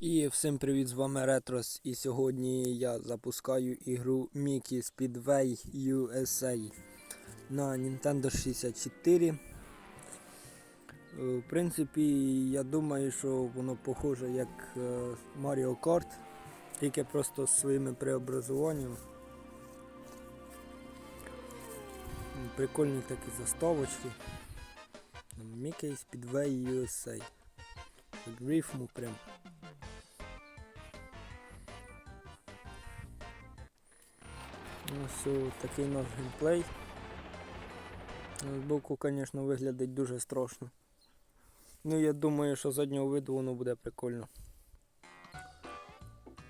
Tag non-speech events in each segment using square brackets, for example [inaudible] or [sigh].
І всім привіт, з вами Ретрос. І сьогодні я запускаю ігру Mickey Speedway USA на Nintendo 64. Е, В принципі, я думаю, що воно похоже як е, Mario Kart, тільки просто з своїми преобразуваннями. Прикольні такі заставочки. Mickey Speedway USA. Рифму прям. Ось такий у нас геймплей. Збоку, звісно, виглядить дуже страшно. Ну, я думаю, що заднього виду воно буде прикольно.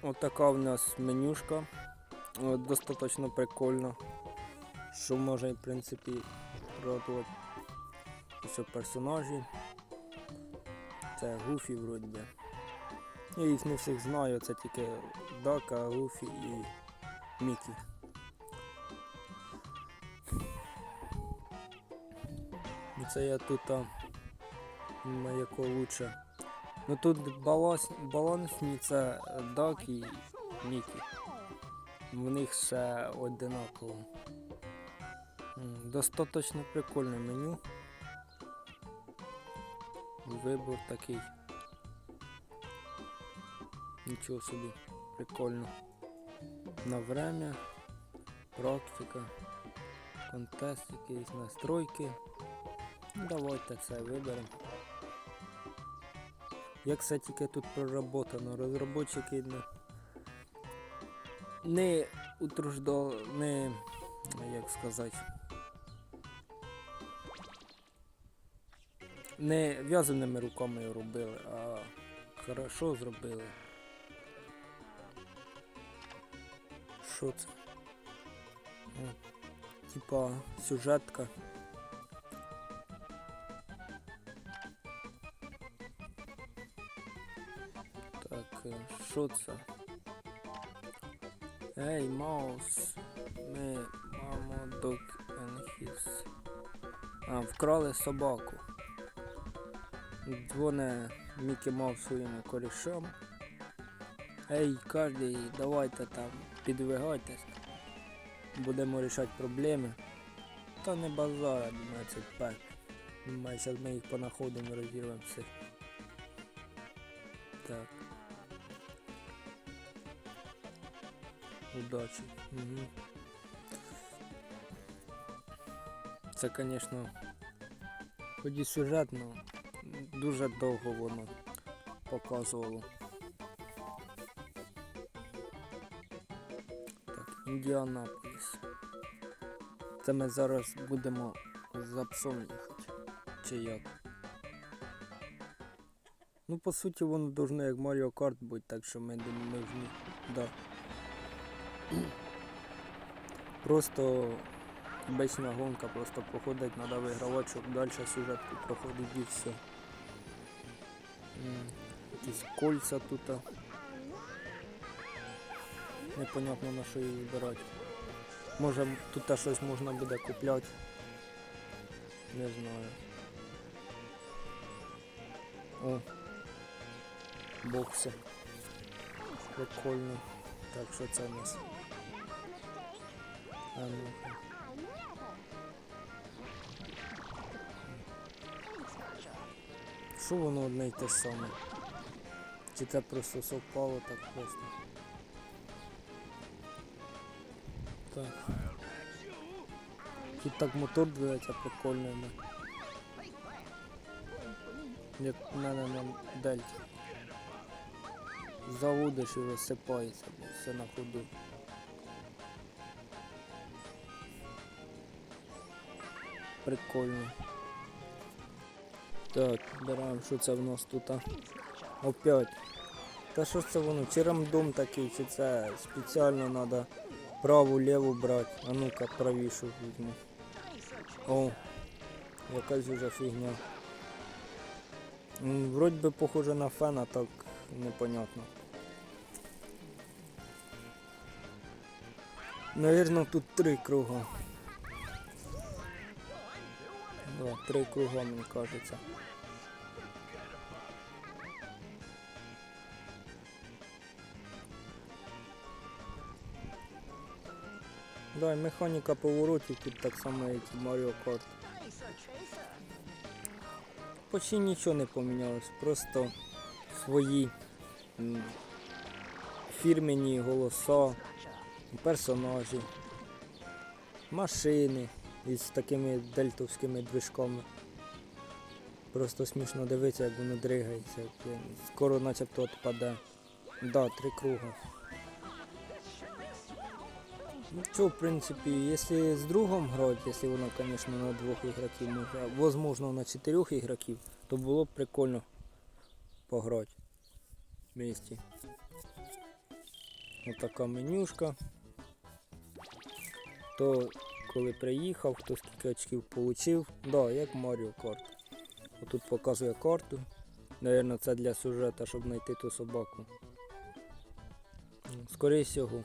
Отака в нас менюшка. От, достатньо прикольно. Що може, в принципі, радувати. Ось персонажі. Це Гуфі вроді. Я їх не всіх знаю, це тільки Дака, Гуфі і Мікі. Це я тут а, яко лучше. Ну тут баланс, балансні це Дак і Мікі. В них ще одинаково. Достаточно прикольне меню. Вибор такий. Нічого собі, прикольно. На время, практика, контест, якісь настройки. Ну, Давайте це виберемо. Як все тільки тут проработано, розробники не, не утруждали, не, як сказати, не в'язаними руками робили, а хорошо зробили. Що це? Типа сюжетка. Що це? Ей, Маус. Ми мамо and his. А, вкрали собаку. Дзвоне Мікі Маус своїм корішам. Ей, кожний, давайте там, підвигайтесь. Будемо рішати проблеми. Та не базара, думаю, це пек. Думаю, зараз ми їх понаходимо розірвемо всіх. Так. Удачі. Угу. Це, звісно, хоч і сюжетно, дуже довго воно показувало. Так, Індіанаполіс. Це ми зараз будемо за псом їхати. Чи як? Ну, по суті, воно должно як Mario Kart бути, так що ми не нужні. Да. Просто обична гонка, просто походить, треба вигравати, щоб далі сюжетку проходить і все. Якісь кольця тут. Непонятно на що їх вибирати. Може тут щось можна буде купляти. Не знаю. О. Бокси. Прикольно. Так, що це у нас? А ну. Що воно одне й те саме? Чи це просто совпало так просто? Так. Тут так мотор двигається прикольно. Як в мене на дельті. Заводиш і розсипається, бо все на ходу. Прикольно. Так, беремо, що це в нас тут? Опять. Та що це воно? Чи рандом такий, чи це спеціально треба праву ліву брати. А ну-ка правішу візьму. О, якась вже фігня. Вроді би похоже на фена, так непонятно. Навірно, тут три круга. О, три кругом, мені кажеться. Давай механіка повороті тут так само, як і Mario Kart. Почти нічого не помінялось, просто свої фірмені голоса, персонажі, машини із такими дельтовськими движками. Просто смішно дивитися, як воно дригається. Скоро начебто відпаде. Да, три круга. Ну що, в принципі, якщо з другом грати, якщо воно, звісно, на двох ігроків може, а на чотирьох ігроків, то було б прикольно пограти вместе. Отака менюшка. То коли приїхав, хто скільки очків отримав, да, як Mario Kart. Отут показує карту. Наверно, це для сюжета, щоб знайти ту собаку. Скоріше всього.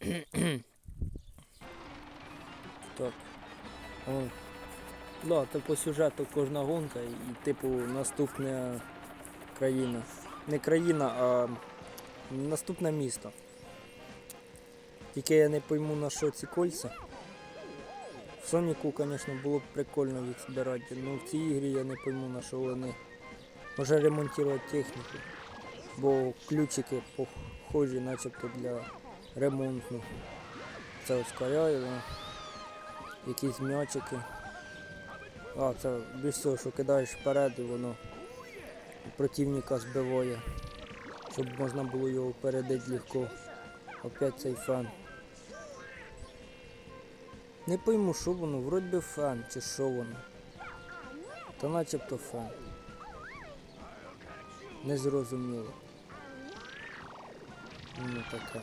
[clears throat] так. О. Да, то по сюжету кожна гонка і типу наступна країна. Не країна, а наступне місто. Тільки я не пойму на що ці кольця. В Соніку, звісно, було б прикольно їх збирати, але в цій ігрі я не пойму на що вони. Може ремонтувати техніку. Бо ключики похожі начебто для ремонту. Це ускоряє, якісь м'ячики. А, це більш всього, що кидаєш вперед і воно противника збиває, щоб можна було його передати легко. Опять цей фен. Не пойму, що воно, вроді би фен чи що воно. Та начебто фен. Незрозуміло. Ну таке.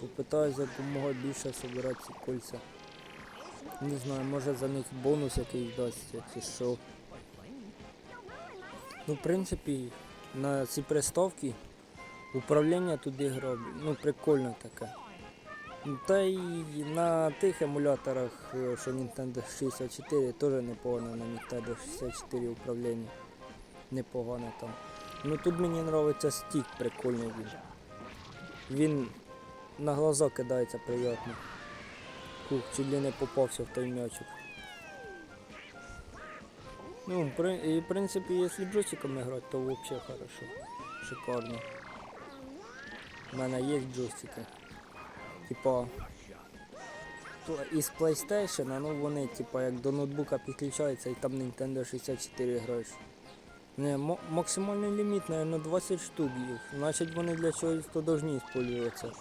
Попитаюсь якомога більше збирати ці кольця. Не знаю, може за них бонус якийсь дасться чи що. Ну, в принципі, на ці приставки управління туди грав, ну прикольно таке. Ну, Та й на тих емуляторах, е, що Nintendo 64, теж непогано на Nintendo 64 управління. Непогано там. Ну тут мені подобається стік прикольний він. Він на глаза кидається приємно. Ух, чуть ли не попався в той м'ячик. Ну, в в принципі, якщо джойстиками грати, то взагалі хорошо. Шикарно. У мене є джойстики. Типа із PlayStation, ну вони типа як до ноутбука підключаються і там Nintendo 64 граєш. Не, максимальний ліміт, наверное, 20 штук їх. Значить вони для чогось то повинні використовуватися.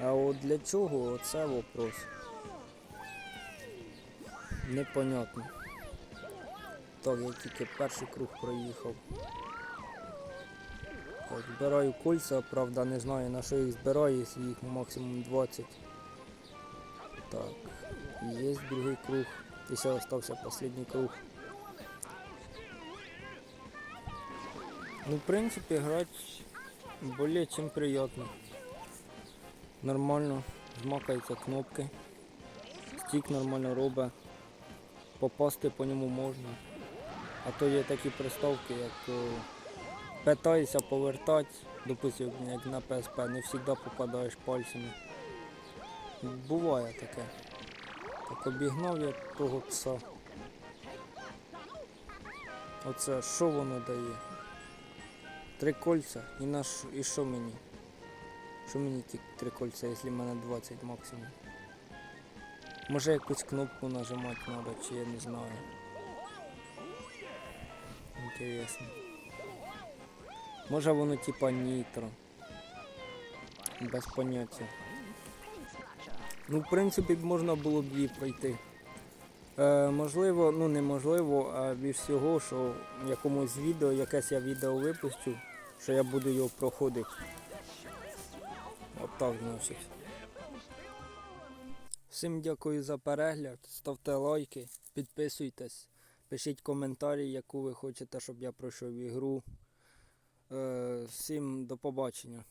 А от для чого, оце вопрос. Непонятно. Так, я тільки перший круг проїхав. Так, збираю кольця, правда не знаю на що їх збираю, їх максимум 20. Так, є другий круг. І ще залишився останній круг. Ну, в принципі, грати более чем приятно. Нормально, змакаються кнопки. Стік нормально робить. Попасти по ньому можна. А то є такі приставки, як о, питаєшся повертати, допустим, як на PSP, не завжди попадаєш пальцями. Буває таке. Так обігнав я того пса. Оце що воно дає? Три кольця і на ш- і що мені? Що мені ті три кольця, якщо в мене 20 максимум? Може якусь кнопку нажимати треба, чи я не знаю. Інтересно. Може воно типа нітро. Без поняття. Ну, в принципі, можна було б її пройти. Е, можливо, ну неможливо, а більш всього, що в якомусь відео, якесь я відео випущу, що я буду його проходити. Отак, значить. Всім дякую за перегляд. Ставте лайки, підписуйтесь, пишіть коментарі, яку ви хочете, щоб я пройшов ігру. Е, всім до побачення.